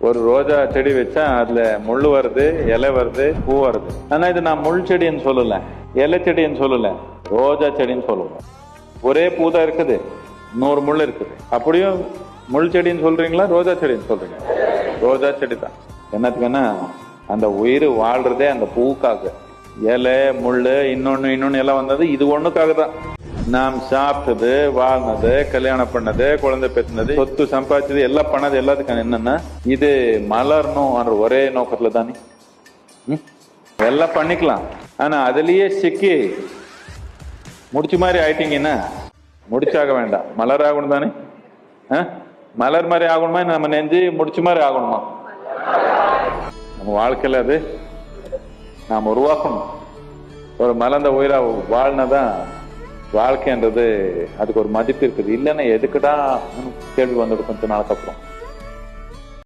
ஒரு ரோஜா செடி வச்சா அதுல முள் வருது இலை வருது பூ வருது. ஆனா இது நான் முள் செடின்னு சொல்லல இலை செடின்னு சொல்லல ரோஜா செடின்னு சொல்லுவோம். ஒரே பூ தான் இருக்குது நூறு முள் இருக்குது. அப்படியும் முள் செடின்னு சொல்றீங்களா ரோஜா செடின்னு சொல்றீங்க? ரோஜா செடி தான் என்னத்துக்குன்னா அந்த உயிர் வாழ்றதே அந்த பூவுக்காக இலை முள் இன்னொன்னு இன்னொன்னு எல்லாம் வந்தது இது ஒண்ணுக்காக தான் நாம் சாப்பிட்டது வாழ்ந்தது கல்யாணம் பண்ணது குழந்தை பெற்றினது சொத்து சம்பாதிச்சது எல்லாம் பண்ணது எல்லாத்துக்கும் என்னன்னா? இது மலரணும் ஒரே நோக்கத்துல தானே. எல்லாம் பண்ணிக்கலாம். ஆனா அதுலயே சிக்கி. முடிச்ச மாதிரி ஆயிட்டீங்கன்னா முடிச்சாக வேண்டாம். மலர் ஆகணும் தானே? ஆ? மலர் மாதிரி ஆகணுமா? நம்ம நெஞ்சு முடிச்ச மாதிரி ஆகணுமா? நம்ம வாழ்க்கையில அது. நாம் உருவாக்கணும். ஒரு மலர்ந்த உயிரா வாழ்னாதான் வாழ்க்கைன்றது அதுக்கு ஒரு மதிப்பு இருக்குது. இல்லைன்னா எதுக்குடா? கேள்வி வந்துடும் கொஞ்ச நாளுக்கு அப்புறம்.